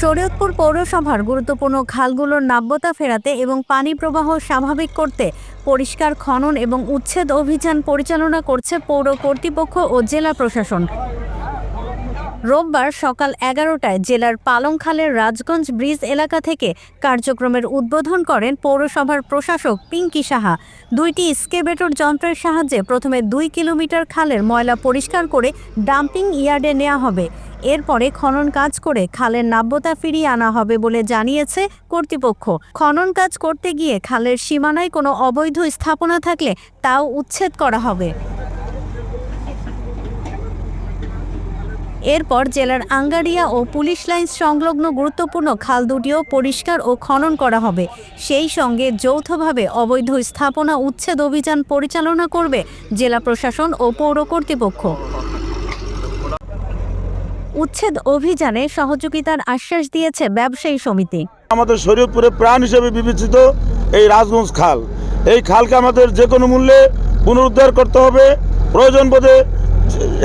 শরীয়তপুর পৌরসভার গুরুত্বপূর্ণ খালগুলোর নাব্যতা ফেরাতে এবং পানি প্রবাহ স্বাভাবিক করতে পরিষ্কার খনন এবং উচ্ছেদ অভিযান পরিচালনা করছে পৌর কর্তৃপক্ষ ও জেলা প্রশাসন। রোববার সকাল এগারোটায় জেলার পালংখালের রাজগঞ্জ ব্রিজ এলাকা থেকে কার্যক্রমের উদ্বোধন করেন পৌরসভার প্রশাসক পিঙ্কি সাহা। দুইটি স্কেবেটর যন্ত্রের সাহায্যে প্রথমে দুই কিলোমিটার খালের ময়লা পরিষ্কার করে ডাম্পিং ইয়ার্ডে নেওয়া হবে। এরপরে খনন কাজ করে খালের নাব্যতা ফিরিয়ে আনা হবে বলে জানিয়েছে কর্তৃপক্ষ। খনন কাজ করতে গিয়ে খালের সীমানায় কোনো অবৈধ স্থাপনা থাকলে তাও উচ্ছেদ করা হবে। এরপর জেলার আঙ্গারিয়া ও পুলিশ লাইন সংলগ্ন গুরুত্বপূর্ণ খাল দুটিও পরিষ্কার ও খনন করা হবে। সেই সঙ্গে যৌথভাবে অবৈধ স্থাপনা উচ্ছেদ অভিযান পরিচালনা করবে জেলা প্রশাসন ও পৌর কর্তৃপক্ষ। উচ্ছেদ অভিযানে সহযোগিতার আশ্বাস দিয়েছে ব্যবসায়ী সমিতি। আমাদের শরীয়তপুরে প্রাণ হিসেবে বিবেচিত এই রাজগঞ্জ খাল। এই খালকে আমাদের যে কোনো মূল্যে পুনরুদ্ধার করতে হবে। প্রয়োজন বোধে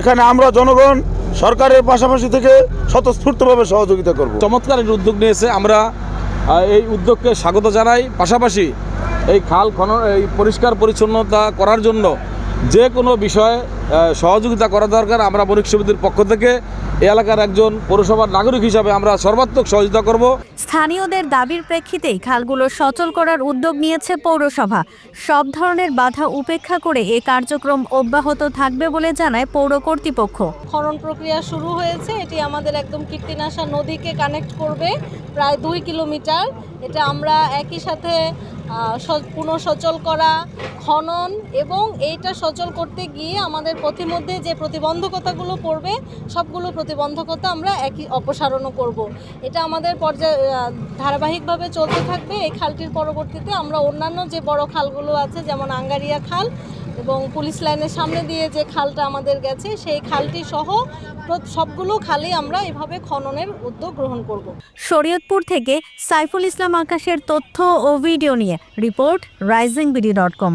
এখানে আমরা জনগণ সরকারের পাশাপাশি থেকে স্বতঃস্ফূর্তভাবে সহযোগিতা করব। চমৎকার একটি উদ্যোগ নিয়েছে। আমরা এই উদ্যোগকে স্বাগত জানাই। পাশাপাশি এই খাল খনন এই পরিষ্কার পরিচ্ছন্নতা করার জন্য যে কোনো বিষয়ে সহযোগিতা করা দরকার। আমরা বণিক সমিতির পক্ষ থেকে এই এলাকার একজন পৌরসভার নাগরিক হিসাবে আমরা সর্বাত্মক সহযোগিতা করব। স্থানীয়দের দাবির প্রেক্ষিতেই খালগুলো সচল করার উদ্যোগ নিয়েছে পৌরসভা। সব ধরনের বাধা উপেক্ষা করে এ কার্যক্রম অব্যাহত থাকবে বলে জানায় পৌর কর্তৃপক্ষ। খনন প্রক্রিয়া শুরু হয়েছে। এটি আমাদের একদম কীর্তিনাশা নদীকে কানেক্ট করবে প্রায় দুই কিলোমিটার। এটা আমরা একই সাথে পুনঃসচল করা, খনন এবং এইটা সচল করতে গিয়ে আমাদের পথিমধ্যে যে প্রতিবন্ধকতাগুলো পড়বে, সবগুলো প্রতিবন্ধকতা আমরা একই অপসারণও করব। এটা আমাদের পর্যায়ে ধারাবাহিকভাবে চলতে থাকবে এই খালটির পরবর্তীতে আমরা অন্যান্য যে বড় খালগুলো আছে, যেমন আঙ্গারিয়া খাল এবং পুলিশ লাইনের সামনে দিয়ে যে খালটা আমাদের গেছে, সেই খালটি সহ সবগুলো খালি আমরা এভাবে খননের উদ্যোগ গ্রহণ করব। শরীয়তপুর থেকে সাইফুল ইসলাম আকাশের তথ্য ও ভিডিও নিয়ে report rising BD dot com